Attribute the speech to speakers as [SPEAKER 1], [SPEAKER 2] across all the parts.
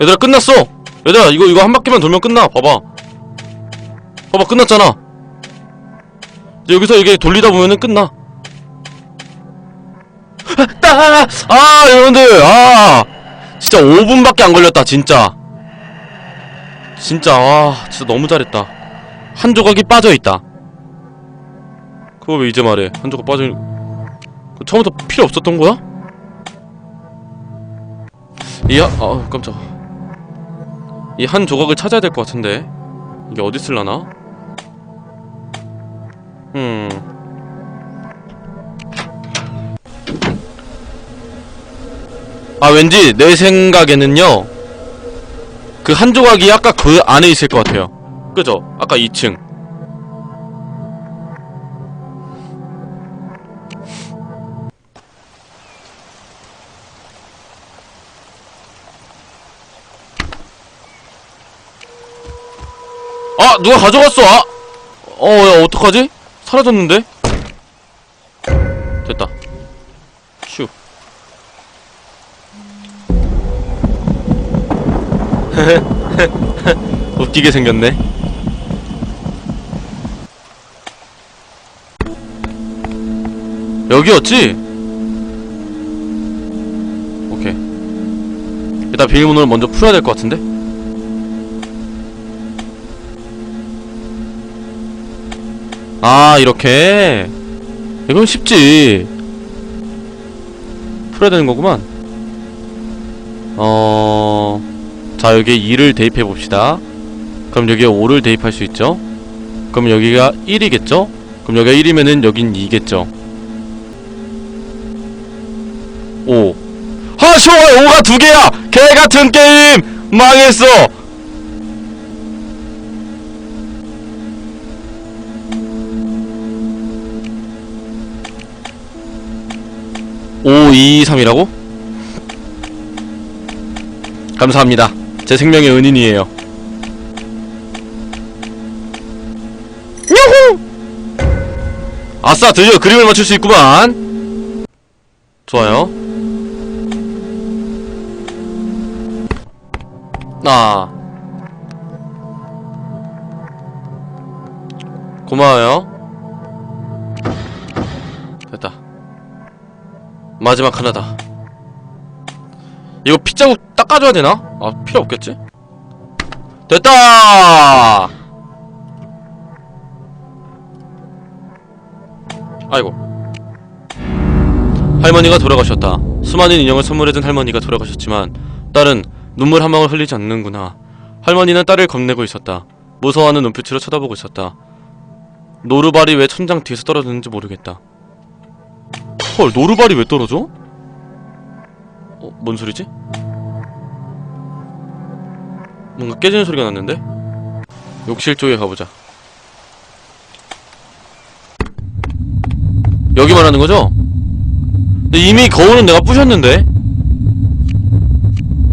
[SPEAKER 1] 얘들아 끝났어. 얘들아 이거 이거 한 바퀴만 돌면 끝나. 봐봐. 봐봐 끝났잖아. 이제 여기서 이게 돌리다 보면은 끝나. 따! 아 여러분들! 아! 진짜 5분밖에 안 걸렸다 진짜. 진짜 아 진짜 너무 잘했다. 한 조각이 빠져있다. 그거 왜 이제 말해? 한 조각 빠져 그 처음부터 필요 없었던 거야? 이야 아 깜짝 이 한 조각을 찾아야 될 것 같은데 이게 어디 쓸라나? 음 아 왠지 내 생각에는요 그 한 조각이 아까 그 안에 있을 것 같아요 그죠? 아까 2층 아 누가 가져갔어 아 어야 어떡하지? 사라졌는데? 됐다 휴 웃기게 생겼네 여기였지? 오케이 일단 비밀번호를 먼저 풀어야 될 것 같은데? 아 이렇게 이건 쉽지 풀어야 되는 거구만 어... 자 여기에 2를 대입해 봅시다 그럼 여기에 5를 대입할 수 있죠 그럼 여기가 1이겠죠 그럼 여기가 1이면은 여긴 2겠죠 5 아, 쉬워! 5가 두 개야! 개 같은 게임! 망했어! 오, 2, 3이라고? 감사합니다. 제 생명의 은인이에요. 야호! 아싸, 드디어 그림을 맞출 수 있구만! 좋아요. 아. 고마워요. 됐다. 마지막 하나다. 이거 핏자국 닦아줘야 되나? 아, 필요 없겠지? 됐다! 아이고. 할머니가 돌아가셨다. 수많은 인형을 선물해준 할머니가 돌아가셨지만, 딸은 눈물 한 방울 흘리지 않는구나. 할머니는 딸을 겁내고 있었다. 무서워하는 눈빛으로 쳐다보고 있었다. 노루발이 왜 천장 뒤에서 떨어졌는지 모르겠다. 헐, 노루발이 왜 떨어져? 어, 뭔 소리지? 뭔가 깨지는 소리가 났는데? 욕실 쪽에 가보자. 여기 말하는 거죠? 근데 이미 거울은 내가 부셨는데?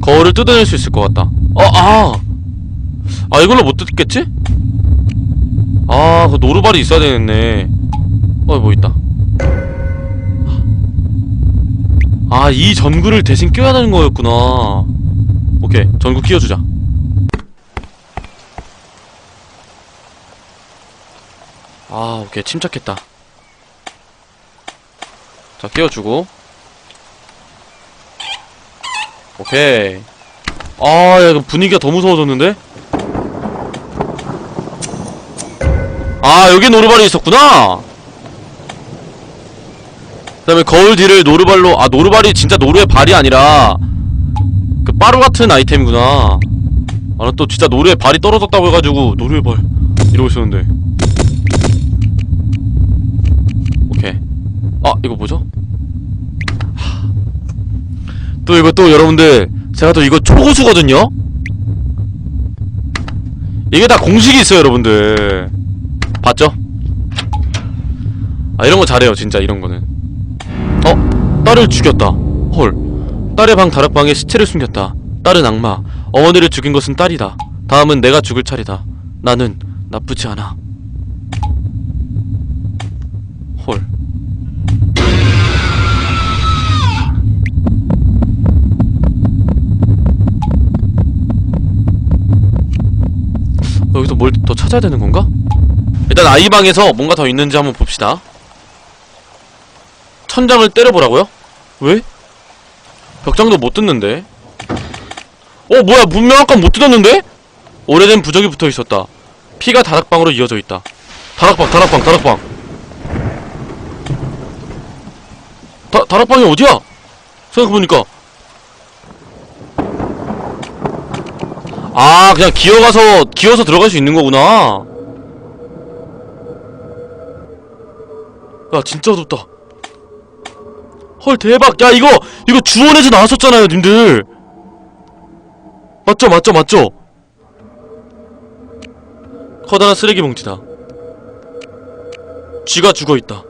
[SPEAKER 1] 거울을 뜯어낼 수 있을 것 같다. 어, 아! 아, 이걸로 못 뜯겠지? 아, 그 노루발이 있어야 되겠네. 어, 뭐 있다. 아, 이 전구를 대신 껴야 되는 거였구나. 오케이, 전구 끼워주자. 아, 오케이, 침착했다. 자, 끼워주고. 오케이. 아, 야, 분위기가 더 무서워졌는데? 아, 여기 노루발이 있었구나! 그 다음에 거울 뒤를 노루발로, 아, 노루발이 진짜 노루의 발이 아니라, 그 빠루 같은 아이템이구나. 아, 나 또 진짜 노루의 발이 떨어졌다고 해가지고, 노루의 발, 이러고 있었는데. 오케이. 아, 이거 뭐죠? 하. 또 이거 또 여러분들, 제가 또 이거 초고수거든요? 이게 다 공식이 있어요, 여러분들. 봤죠? 아, 이런 거 잘해요, 진짜, 이런 거는. 어? 딸을 죽였다. 헐. 딸의 방 다락방에 시체를 숨겼다. 딸은 악마. 어머니를 죽인 것은 딸이다. 다음은 내가 죽을 차례다. 나는 나쁘지 않아. 헐. 뭘더 찾아야 되는 건가? 일단 아이 방에서 뭔가 더 있는지 한번 봅시다. 천장을 때려보라고요? 왜? 벽장도 못 뜯는데. 어 뭐야 문명 아까 못 뜯었는데? 오래된 부적이 붙어 있었다. 피가 다락방으로 이어져 있다. 다락방 다락방 다락방. 다 다락방이 어디야? 생각해보니까 아 그냥 기어가서 기어서 들어갈 수 있는 거구나 야 진짜 어둡다 헐 대박 야 이거 이거 주원에서 나왔었잖아요 님들 맞죠 맞죠 맞죠 커다란 쓰레기 봉지다 쥐가 죽어있다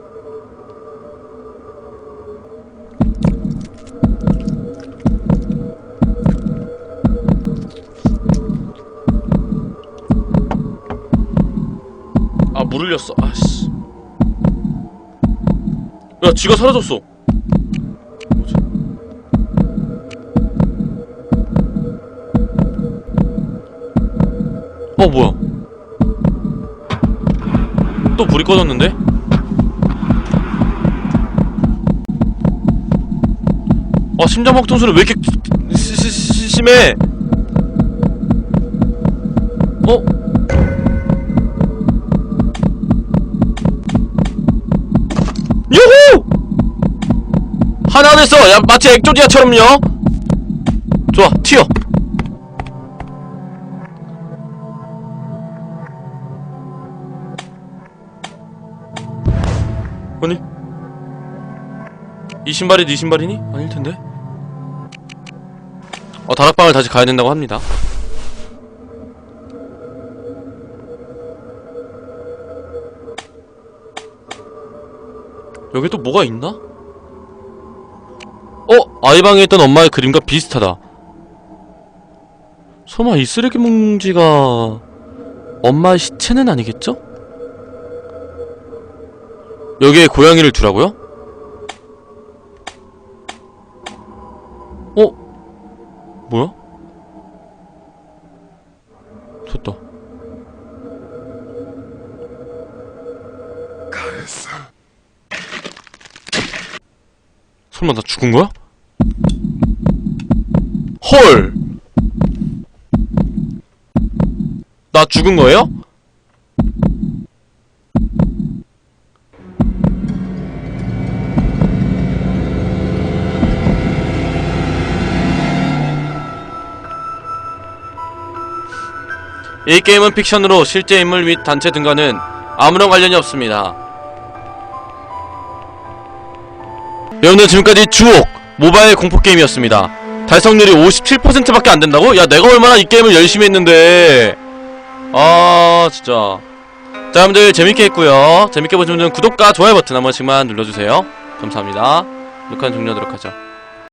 [SPEAKER 1] 아, 물 흘렸어. 아씨. 야, 쥐가 사라졌어. 어, 뭐야? 또 불이 꺼졌는데? 아, 심장 박동 소리 왜 이렇게 시, 시, 시, 심해? 어? 유후! 하나 됐어! 야, 마치 액조디아처럼요! 좋아, 튀어! 아니? 이 신발이 네 신발이니? 아닐 텐데? 어, 다락방을 다시 가야 된다고 합니다. 여기 또 뭐가 있나? 어? 아이방에 있던 엄마의 그림과 비슷하다. 설마 이 쓰레기 봉지가 엄마의 시체는 아니겠죠? 여기에 고양이를 두라고요? 어? 뭐야? 됐다. 설마 나 죽은 거야? 헐! 나 죽은 거예요? 이 게임은 픽션으로 실제 인물 및 단체 등과는 아무런 관련이 없습니다. 여러분들 지금까지 주옥 모바일 공포 게임이었습니다. 달성률이 57%밖에 안 된다고? 야 내가 얼마나 이 게임을 열심히 했는데 아 진짜 자 여러분들 재밌게 했고요 재밌게 보신 분들은 구독과 좋아요 버튼 한 번씩만 눌러주세요 감사합니다 녹화는 종료하도록 하죠